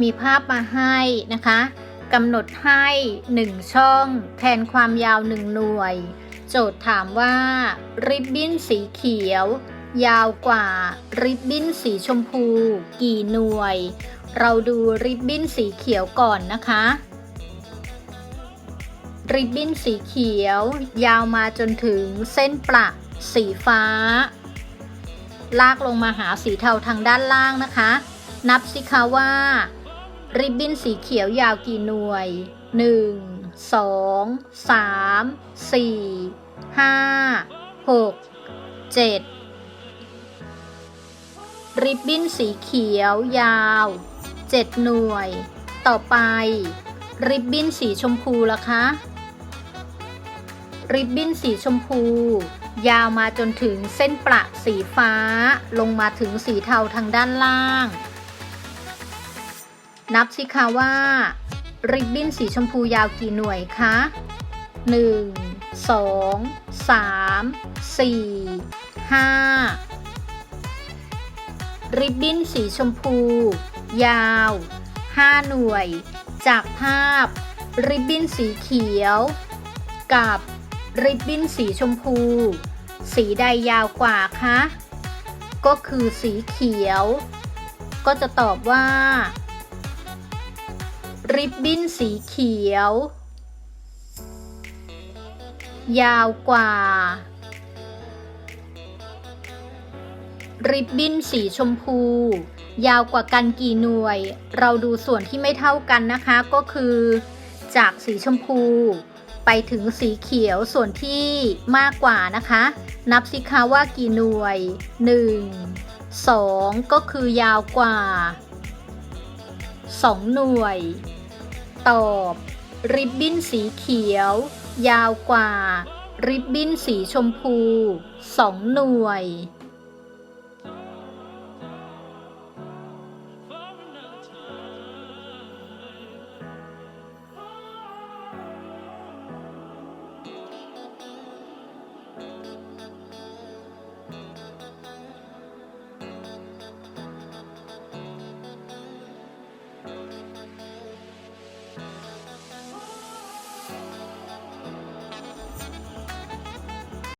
มีภาพมาให้นะคะกำหนดให้ 1 ช่อง แทนความยาว 1 หน่วย โจทย์ถามว่า ริบบิ้นสีเขียว ยาวกว่าริบบิ้นสีชมพู กี่หน่วย เราดูริบบิ้นสีเขียวก่อนนะคะ ริบบิ้นสีเขียว ยาวมาจนถึงเส้นประสีฟ้า ลากลงมาหาสีเทาทางด้านล่างนะคะ นับสิคะว่า ริบบิ้นสีเขียวยาวกี่หน่วย 1 2 3 4 5 6 7 ริบบิ้นสีเขียวยาว 7 หน่วย ต่อไป ริบบิ้นสีชมพูล่ะคะ ริบบิ้นสีชมพู ยาวมาจนถึงเส้นประสีฟ้า ลงมาถึงสีเทาทางด้านล่าง นับสิคะว่า ริบบิ้นสีชมพูยาวกี่หน่วยคะ1 2 3 4 5ริบบิ้นสีชมพู ยาว 5 หน่วย จากภาพ ริบบิ้นสีเขียว กับริบบิ้นสีชมพู สีใดยาวกว่าคะ ก็คือสีเขียว ก็จะตอบว่า ริบบิ้นสีเขียว ยาวกว่า ริบบิ้นสีชมพู ยาวกว่ากันกี่หน่วย เราดูส่วนที่ไม่เท่ากันนะคะก็คือ จากสีชมพู ไปถึงสีเขียวส่วนที่มากกว่านะคะ นับสิคะว่ากี่หน่วย 1 2 ก็คือยาวกว่า 2 หน่วย ตอบ ริบบิ้นสีเขียว ยาวกว่า ริบบิ้นสีชมพู 2 หน่วย